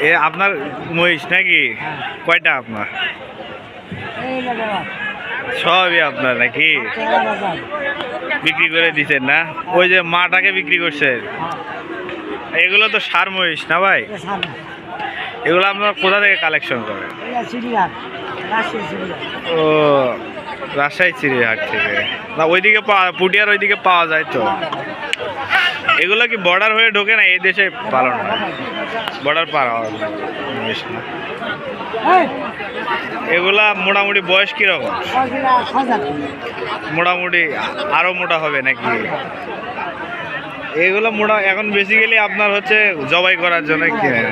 এ আপনার মহিষ নাকি। কয়টা আপনার? সবই আপনার নাকি? বিক্রি করে দিচ্ছেন না? ওই যে মাটাকে বিক্রি করছেন? এগুলো তো সার মহিষ না ভাই? এগুলো আপনার কোথা থেকে কালেকশন চিড়িয়াঘাট ও, রাজশাহী চিড়িয়াহাট থেকে। না, ওইদিকে পাওয়া পুটিয়ার ওইদিকে পাওয়া যায় তো? এগুলো কি বর্ডার হয়ে ঢোকে না এই দেশে পালন হয়? বর্ডার পার হয় এগুলা মোটামুটি বয়স কীরকম? মোটামুটি আরও মোটা হবে নাকি? এগুলো মোটা এখন বেসিক্যালি আপনার হচ্ছে জবাই করার জন্য কিনে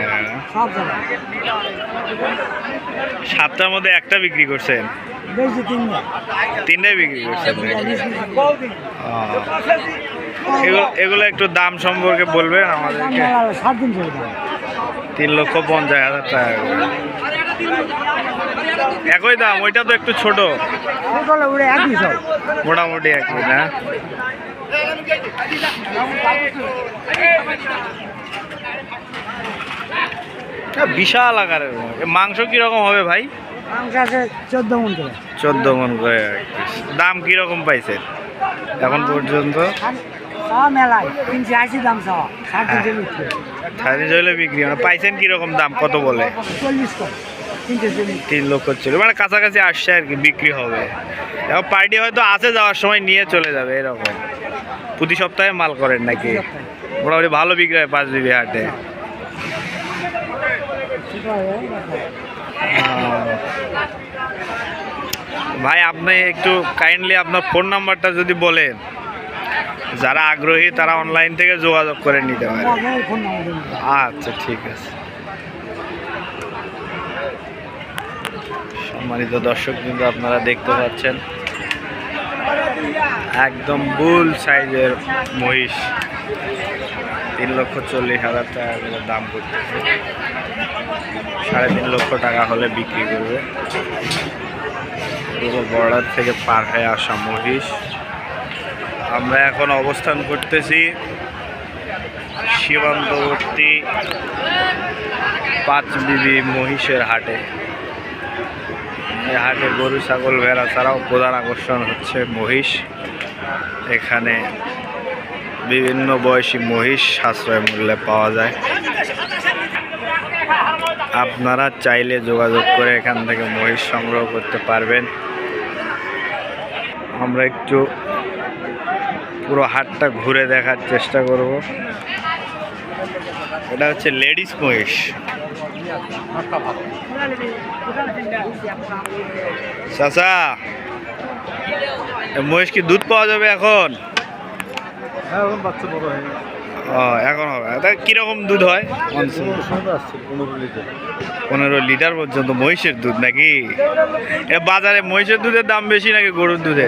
সাতটার মধ্যে একটা বিক্রি করছেন? তিনটাই বিক্রি করছেন। এগুলো একটু দাম সম্পর্কে বলবেন যাবে তিন লক্ষ পঞ্চাশ হাজার টাকা একই দাম, ওইটা তো একটু ছোট। মোটামুটি একই, না? বিশাল আকারের। মাংস কীরকম হবে ভাই? চোদ্দ মন করে চোদ্দ মন করে। দাম কীরকম পাইছেন? এখন পর্যন্ত? মেলায়। তিনশো আশি দাম চলে বিক্রি মানে পাইছেন কীরকম দাম? কত বলে? চল্লিশ করে। তিনশো চল্লিশ তিন লক্ষ চলে মানে কাছাকাছি আসছে আর কি বিক্রি হবে। এখন পার্টি হয়তো আছে যাওয়ার সময় নিয়ে চলে যাবে এরকম। প্রতি সপ্তাহে মাল করেন নাকি? মোটামুটি ভালো বিক্রি হয় পাঁচ বিবি হাটে। আহ, ভাই আপনি একটু কাইন্ডলি আপনার ফোন নাম্বারটা যদি বলেন। যারা আগ্রহী, তারা অনলাইন থেকে যোগাযোগ করে নিতে পারে। আচ্ছা ঠিক আছে। সম্মানিত দর্শক কিন্তু আপনারা দেখতে পাচ্ছেন, একদম বুল সাইজের মহিষ। তিন লক্ষ চল্লিশ হাজার টাকা করে দাম করতেছে সাড়ে তিন লক্ষ টাকা হলে বিক্রি করবে। পুরো বর্ডার থেকে পার হয়ে আসা মহিষ। আমরা এখন অবস্থান করতেছি সীমান্তবর্তী পাঁচ বিবি মহিষের হাটে। এই হাটে গরু, ছাগল, ভেড়া ছাড়াও প্রধান আকর্ষণ হচ্ছে মহিষ। এখানে বিভিন্ন বয়সী মহিষ সাশ্রয় মূল্যে পাওয়া যায়। আপনারা চাইলে যোগাযোগ করে এখান থেকে মহিষ সংগ্রহ করতে পারবেন। আমরা একটু পুরো হাটটা ঘুরে দেখার চেষ্টা করব। এটা হচ্ছে লেডিস মহিষ। চাচা মহিষ কি দুধ পাওয়া যাবে এখন? হ্যাঁ বাচ্চা বড় হয়ে এখন হবে। তা কীরকম দুধ হয়? পনেরো লিটার পর্যন্ত মহিষের দুধ নাকি? এ বাজারে মহিষের দুধের দাম বেশি নাকি গরুর দুধে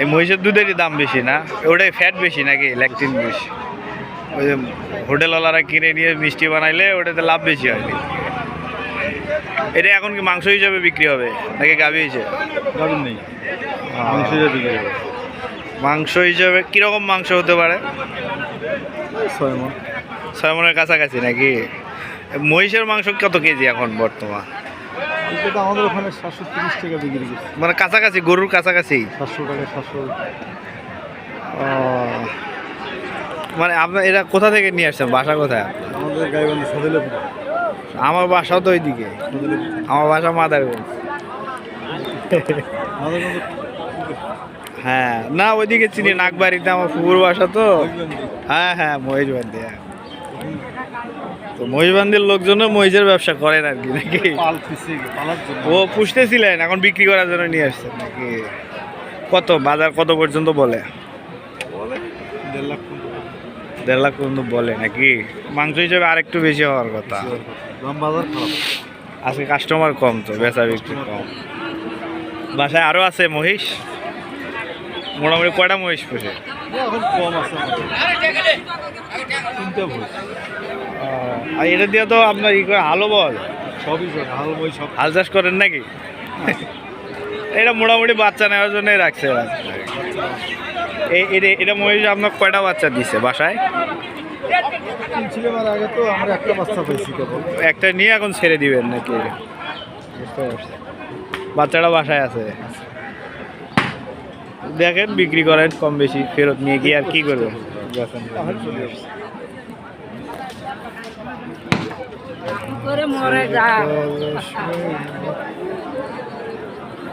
এই মহিষের দুধেরই দাম বেশি না? ওটাই ফ্যাট বেশি নাকি? ল্যাকটিন বেশি? ওই যে হোটেলওয়ালারা কিনে নিয়ে মিষ্টি বানাইলে ওটাতে লাভ বেশি হয় এটা এখন কি মাংস হিসাবে বিক্রি হবে নাকি গাভি হিসেবে? গাড়ি নেই। মাংস দিয়ে বিক্রি করে মাংস হিসাবে কীরকম মাংস হতে পারে? ছয় মনের কাছাকাছি নাকি? মহিষের মাংস কত কেজি এখন বর্তমান? আমাদের ওখানে সাতশো তিরিশ টাকা বিক্রি করছে। মানে কাছাকাছি গরুর কাছাকাছি? সাতশো টাকা সাতশো। ও মানে আপনার এটা কোথা থেকে নিয়ে আসছেন? বাসা কোথায়? আমাদের গাইবান্ধা সদিলেপুর। আমার বাসাও তো ওইদিকে। আমার বাসা মাদারগঞ্জ হ্যাঁ না ওইদিকে চিনি নাগবাড়িতে আমার পুকুর বাসা তো। হ্যাঁ হ্যাঁ মহিষবান্দি হ্যাঁ। তো মহিষবান্দির লোকজনও মহিষের ব্যবসা করেন আর কি নাকি? ও পুষতেছিলেন এখন বিক্রি করার জন্য নিয়ে আসছেন নাকি? কত বাজার কত পর্যন্ত বলে? দেড় লাখ পর্যন্ত। বলে নাকি? মাংস হিসেবে আরেকটু বেশি হওয়ার কথা। আজকে কাস্টমার কম তো বেচা বিক্রি কম। বাসায় আরও আছে মহিষ? মোটামুটি কয়টা মহিষ পুষে? এখন কম আছে আর এটা দিয়ে তো আপনার ই করে হালও পাওয়া যায় সবই সব হাল বই সব। হাল চাষ করেন নাকি? এটা মোটামুটি বাচ্চা নেওয়ার জন্যই রাখছে। এই এটা মহিষ আপনার কয়টা বাচ্চা দিচ্ছে বাসায়? আগে তো আমরা একটা বাচ্চা পাইছি একটা নিয়ে এখন ছেড়ে দিবেন নাকি? বাচ্চাটা বাসায় আছে। দেখেন বিক্রি করেন কম বেশি ফেরত নিয়ে গিয়ে আর কি করবেন?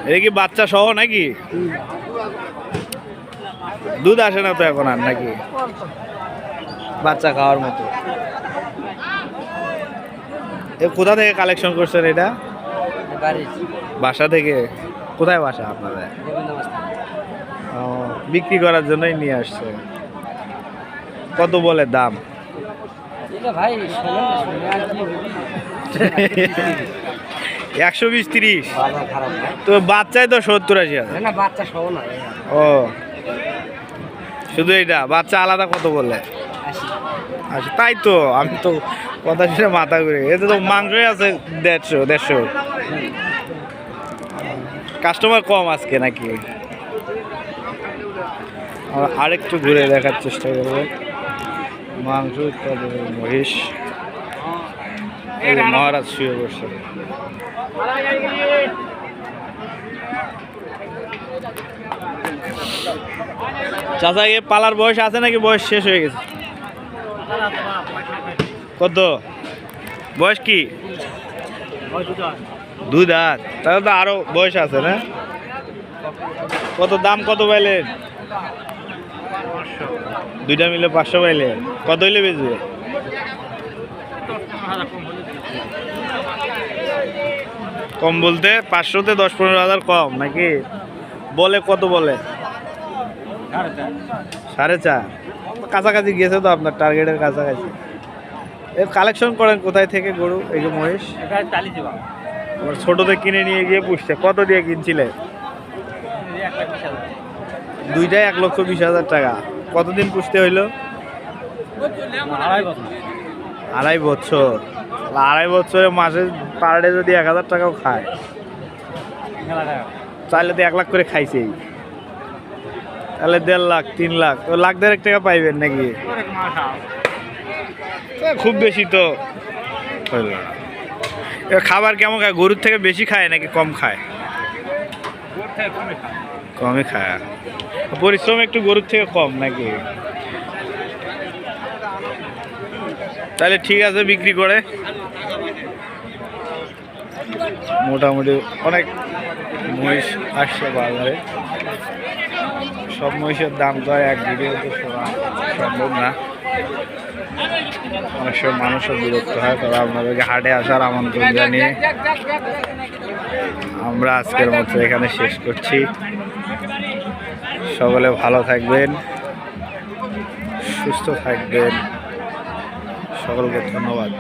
এটা কি বাচ্চা সহ নাকি? দুধ আসে না তো এখন আর নাকি? বাচ্চা খাওয়ার মতো। এ কোথা থেকে কালেকশন করছেন এটা? বাসা থেকে? কোথায় বাসা আপনাদের? বিক্রি করার জন্যই নিয়ে আসছে। কত বলে দাম? একশো বিশ তিরিশ। তো বাচ্চায় তো সত্তর আশি বাচ্চা ও। শুধু এটা বাচ্চা আলাদা কত বলে? আচ্ছা তাই তো আমি তো কথা শুনে মাথা ঘুরে এতে তো মাংসই আছে দেড়শো দেড়শো। কাস্টমার কম আজকে নাকি? আরেকটু ঘুরে দেখার চেষ্টা করব। মাংস উৎপাদন মহিষ। এই মহারাজ শুয়ে বসে। চাচা, এ পালার বয়স আছে নাকি? বয়স শেষ হয়ে গেছে। কত? বয়স কি? দুই দাঁত। তাহলে তো আরও বয়স আছে না? কত দাম কত পাইলেন? দুইটা মিলে পাঁচশো পাইলে। কত হইলে বেচবে? কম বলতে পাঁচশোতে দশ পনেরো হাজার কম নাকি? বলে কত বলে? সাড়ে চার। কাছাকাছি গেছে তো আপনার টার্গেটের কাছাকাছি। এর কালেকশন করেন কোথায় থেকে গরু এই যে মহিষ? আমার ছোটতে কিনে নিয়ে গিয়ে পুষছে। কত দিয়ে কিনছিলে? দুইটাই এক লক্ষ বিশ হাজার টাকা। কতদিন পুষতে হইল? আড়াই বছর। আড়াই বছরে। মাসে পার ডে যদি এক হাজার টাকাও খায় তাহলে তো এক লাখ করে খাইছেই। তাহলে দেড় লাখ তিন লাখ তো লাখ দেড়েক টাকা পাইবেন নাকি? খুব বেশি তো। খাবার কেমন খায়? গরুর থেকে বেশি খায় নাকি কম খায়। কমই খায়। পরিশ্রম একটু গরুর থেকে কম নাকি? তাহলে ঠিক আছে, বিক্রি করে। মোটামুটি অনেক মহিষ আসছে বাজারে। সব মহিষের দাম তো এক ভিডিওতে সম্ভব না। অনেক সময় মানুষের বিরক্ত হয় তবে আপনাদেরকে হাটে আসার আমন্ত্রণ জানিয়ে। আমরা আজকের মতো এখানে শেষ করছি। সকলে ভালো থাকবেন সুস্থ থাকবেন। সকলকে ধন্যবাদ।